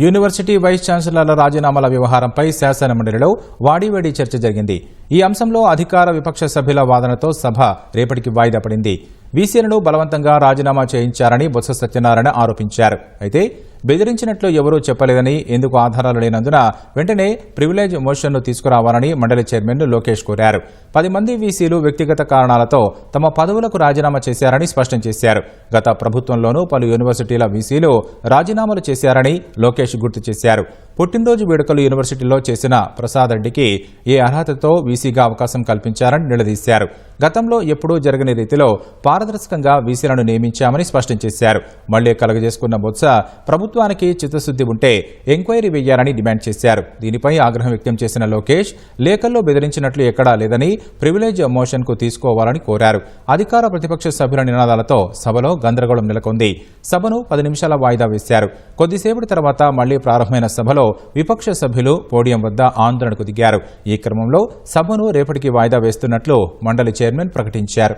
University vice ఛాన్సలర్ల రాజీనామాల వ్యవహారంపై శాసన మండలిలో వాడివేడి చర్చ జరిగింది. ఈ అంశంలో అధికార విపక్ష సభ్యుల వాదనతో సభ రేపటికి వాయిదా పడింది. వీసీలను బలవంతంగా రాజీనామా చేయించారని బొత్స సత్యనారాయణ ఆరోపించారు. అయితే బెదిరించినట్లు ఎవరూ చెప్పలేదని ఎందుకు ఆధారాలు లేనందున వెంటనే ప్రివిలేజ్ మోషన్ను తీసుకురావాలని మండలి చైర్మన్ లోకేష్ కోరారు. పది మంది వీసీలు వ్యక్తిగత కారణాలతో తమ పదవులకు రాజీనామా చేశారని స్పష్టం చేశారు. గత ప్రభుత్వంలోనూ పలు యూనివర్సిటీల వీసీలు రాజీనామాలు చేశారని లోకేష్ గుర్తు చేశారు. పుట్టినరోజు వేడుకలు యూనివర్సిటీలో చేసిన ప్రసాద్ రెడ్డికి ఏ అర్హతతో వీసీగా అవకాశం కల్పించారని నిలదీశారు. గతంలో ఎప్పుడూ జరగని రీతిలో పారదర్శకంగా వీసీలను నియమించామని స్పష్టం చేశారు. మళ్ళీ కలగజేసుకున్న బొత్స ప్రభుత్వానికి చిత్తశుద్ది ఉంటే ఎంక్వైరీ వేయాలని డిమాండ్ చేశారు. దీనిపై ఆగ్రహం వ్యక్తం చేసిన లోకేష్ లేఖల్లో బెదిరించినట్లు ఎక్కడా లేదని ప్రివిలేజ్ మోషన్కు తీసుకోవాలని కోరారు. అధికార ప్రతిపక్ష సభ్యుల నినాదాలతో సభలో గందరగోళం నెలకొంది. సభను పది నిమిషాల వాయిదా వేశారు. కొద్దిసేపటి తర్వాత మళ్ళీ ప్రారంభమైన సభలో విపక్ష సభ్యులు పోడియం వద్ద ఆందోళనకు దిగారు. ఈ క్రమంలో సభను రేపటికి వాయిదా వేస్తున్నట్లు మండలి చైర్మన్ ప్రకటించారు.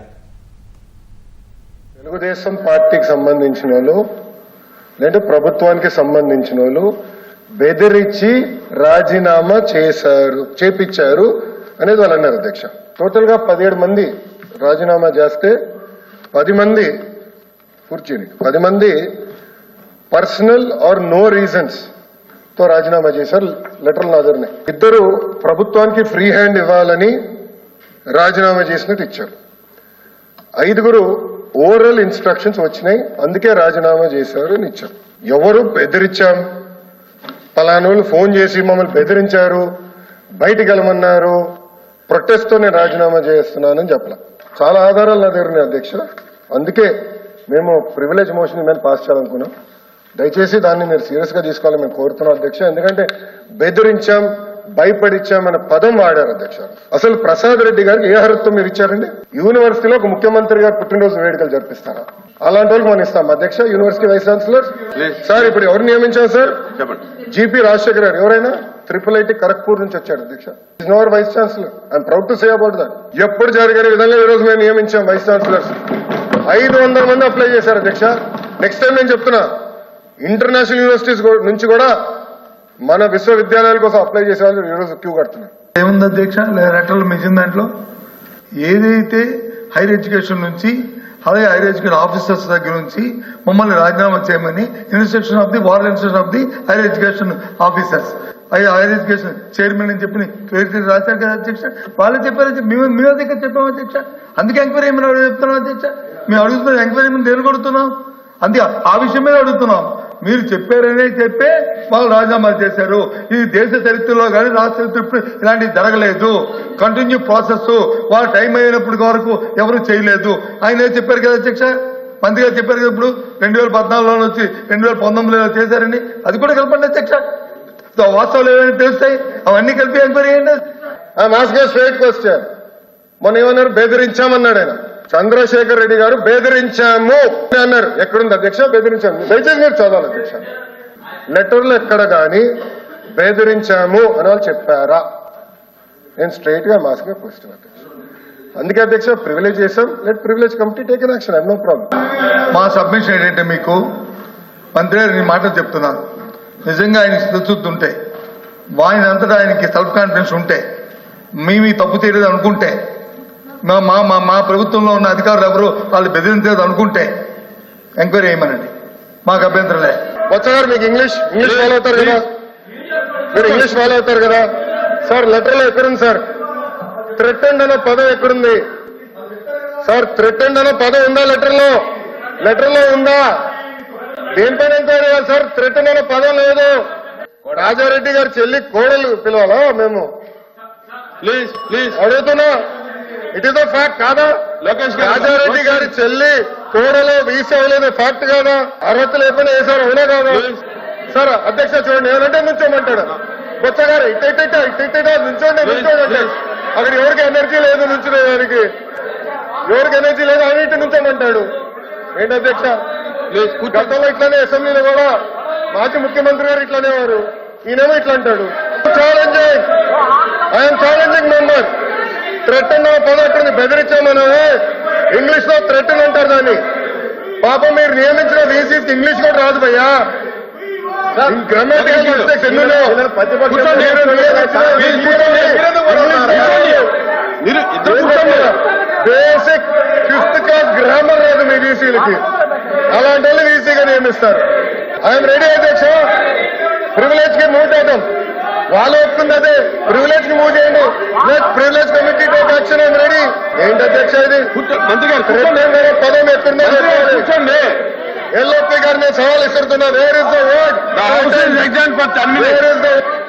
తెలుగుదేశం పార్టీకి సంబంధించిన వాళ్ళు లేదా ప్రభుత్వానికి సంబంధించిన వాళ్ళు బెదిరించి రాజీనామా చేశారు చేపించారు. అనేది వాళ్ళు అన్నారు అధ్యక్ష. టోటల్గా పదిహేడు మంది రాజీనామా చేస్తే పది మంది కూర్చుని పది మంది పర్సనల్ ఆర్ నో రీజన్స్తో రాజీనామా చేశారు లెటర్లు నాదరినాయి ఇద్దరు ప్రభుత్వానికి ఫ్రీ హ్యాండ్ ఇవ్వాలని రాజీనామా చేసినట్టు ఇచ్చారు. ఐదుగురు ఓరల్ ఇన్స్ట్రక్షన్స్ వచ్చినాయి అందుకే రాజీనామా చేశారు అని ఇచ్చారు. ఎవరు బెదిరించాం? పలానా ఫోన్ చేసి మమ్మల్ని బెదిరించారు బయటికి వెళ్ళమన్నారు ప్రొటెస్ట్తో నేను రాజీనామా చేస్తున్నానని చెప్పలా. చాలా ఆధారాలు నా దగ్గర ఉన్నాయి అధ్యక్ష. అందుకే మేము ప్రివిలేజ్ మోషన్ మీద పాస్ చేయాలనుకున్నాం. దయచేసి దాన్ని మీరు సీరియస్గా తీసుకోవాలని మేము కోరుతున్నాం అధ్యక్ష. ఎందుకంటే బెదిరించాం భయపడిచ్చాం అనే పదం వాడారు అధ్యక్ష. అసలు ప్రసాద్ రెడ్డి గారికి ఏ అర్హతతో మీరు ఇచ్చారండి? యూనివర్సిటీలో ఒక ముఖ్యమంత్రి గారు పుట్టినరోజు వేడుకలు జరిపిస్తారా? అలాంటి వాళ్ళకి మనం ఇస్తాం. అధ్యక్ష యూనివర్సిటీ వైస్ ఛాన్సలర్? సార్ ఇప్పుడు ఎవరు నియమించాం సార్? చెప్పండి. జీపీ రాజశేఖర్ గారు. ఎవరైనా? ట్రిపుల్ ఐటీ ఖరగ్పూర్ నుంచి వచ్చాడు దీక్ష. Is knower vice chancellor I'm proud to say about that ఎప్పుడు జరిగిన విధంగా ఈ రోజు మేము నియమించాం వైస్ ఛాన్సలర్స్ ఐదు వందల మంది అప్లై చేశారు అధ్యక్ష నెక్స్ట్ టైం నేను చెప్తున్నా ఇంటర్నేషనల్ యూనివర్సిటీస్ నుంచి కూడా మన విశ్వవిద్యాలయాల కోసం అప్లై చేసే వాళ్ళు ఈరోజు క్యూ కడుతున్నారు. ఏముంది అధ్యక్ష లేదా లెటర్లు మించిన దాంట్లో? ఏదైతే హైర్ ఎడ్యుకేషన్ నుంచి అలాగే హైర్ ఎడ్యుకేషన్ ఆఫీసర్స్ దగ్గర నుంచి మమ్మల్ని రాజీనామా చేయమని instruction of the war instruction of the higher education officers అయ్యి ఆయన ఎడ్యుకేషన్. చైర్మన్ అని చెప్పి క్లియర్ రాశారు కదా అధ్యక్ష. వాళ్ళే చెప్పారు మేము మేము దగ్గర చెప్పాము అధ్యక్ష. అందుకే ఎంక్వైరీ ఏమైనా చెప్తున్నాం అధ్యక్ష? మేము అడుగుతున్నాం ఎంక్వైరీ ఏమైనా దేని కొడుతున్నాం? అందుకే ఆ విషయం మీద అడుగుతున్నాం. మీరు చెప్పారనే చెప్పే వాళ్ళు రాజీనామా చేశారు. ఇది దేశ చరిత్రలో కానీ రాష్ట్ర చరిత్ర ఇలాంటివి జరగలేదు. కంటిన్యూ ప్రాసెస్ వాళ్ళ టైం అయినప్పటి వరకు ఎవరు చేయలేదు. ఆయన చెప్పారు కదా అధ్యక్ష? మంత్రి చెప్పారు కదా ఇప్పుడు? రెండు వేల పద్నాలుగులో వచ్చి రెండు వేల పంతొమ్మిదిలో చేశారని. అది కూడా కలపండి అధ్యక్ష. వాస్తవాలు ఏమైనా తెలుస్తాయి అవన్నీ కలిపి ఎంక్వైరీ చేయండి? ఆ మాస్గా స్ట్రైట్ క్వశ్చన్ మొన్న ఏమన్నారు? బెదిరించామన్నాడు ఆయన. చంద్రశేఖర్ రెడ్డి గారు బెదిరించాము అని అన్నారు. ఎక్కడుంది అధ్యక్ష? బెదిరించాము. దయచేసి మీరు చదవాలి అధ్యక్ష. లెటర్లు ఎక్కడ గాని బెదిరించాము అని వాళ్ళు చెప్పారా? నేను స్ట్రైట్గా మాస్క్గా క్వశ్చన్ అధ్యక్ష. అందుకే అధ్యక్ష ప్రివిలేజ్ చేసాం let privilege committee taken action I no problem మా సబ్మిషన్ ఏంటంటే మీకు మంత్రి గారు నీ మాట చెప్తున్నాను నిజంగా ఆయన స్థితి ఉంటే ఆయన అంతటా ఆయనకి సెల్ఫ్ కాన్ఫిడెన్స్ ఉంటే మేము తప్పు చేయలేదు అనుకుంటే మా మా మా ప్రభుత్వంలో ఉన్న అధికారులు ఎవరు వాళ్ళు బెదిరించలేదు అనుకుంటే ఎంక్వైరీ చేయమనండి. మాకు అభ్యంతరం లేదు. వచ్చ గారు మీకు ఇంగ్లీష్ ఇంగ్లీష్ ఫాలో అవుతారు కదా? మీరు ఇంగ్లీష్ ఫాలో అవుతారు కదా? సార్ లెటర్లో ఎక్కడుంది సార్? థ్రెటెండ్ అనే పదం ఎక్కడుంది? సార్ థ్రెటెండ్ అనే పదం ఉందా లెటర్లో లెటర్లో ఉందా? దేనిపైన ఎంక్వైరీ సార్. థ్రెటెండ్ అనే పదం లేదు. రాజారెడ్డి గారి చెల్లి కోడలు పిలవాలా మేము? Please please. అడుగుతున్నా. ఇట్ ఇస్ ద ఫ్యాక్ట్ కాదా? లోకేష్ రాజారెడ్డి గారి చెల్లి కోడలో వీసీ అవ్వలేదు ఫ్యాక్ట్ కాదా? అర్హత లేకపోయినా వేసారు అవునా కాదా? సార్ అధ్యక్ష చూడండి ఏమంటే నుంచోమంటాడు. బొచ్చ గారు ఇట్ ఇట్ ఇట్ ఇట్ నుంచోండి నుంచోండి అక్కడ ఎవరికి ఎనర్జీ లేదు నుంచునేదానికి ఎవరికి ఎనర్జీ లేదు ఆయన ఇటు నుంచోమంటాడు. ఏంటి అధ్యక్ష? గతంలో ఇట్లానే అసెంబ్లీలో కూడా మాజీ ముఖ్యమంత్రి గారు ఇట్లానే వారు. ఈయనేమో ఇట్లా అంటాడు. Challenging I'm challenging member threat అన్న పదం బెదిరించామని ఇంగ్లీష్లో థ్రెట్ అంటారు దాన్ని. పాపం మీరు నియమించిన వీసీకి ఇంగ్లీష్ కూడా రాదు భయ్యా. గ్రామటికల్ మిస్టేక్స్ ఎన్నో బేసిక్ ఫిఫ్త్ క్లాస్ గ్రామర్ రాదు మీ వీసీలకి అలాంటి వాళ్ళు వీసీగా నియమిస్తారు. ఐఎమ్ రెడీ అధ్యక్ష. ప్రివిలేజ్కి మూవ్ చేయడం వాళ్ళు ఒప్పుకుంది అదే. ప్రివిలేజ్కి మూవ్ చేయండి. Privilege committee take action I'm ready ఏంటి అధ్యక్ష ఇది? మంత్రి గారు పదం. కూర్చోండి. ఎల్ఓపి గారిని సవాల్ ఇస్తున్నా where is the word The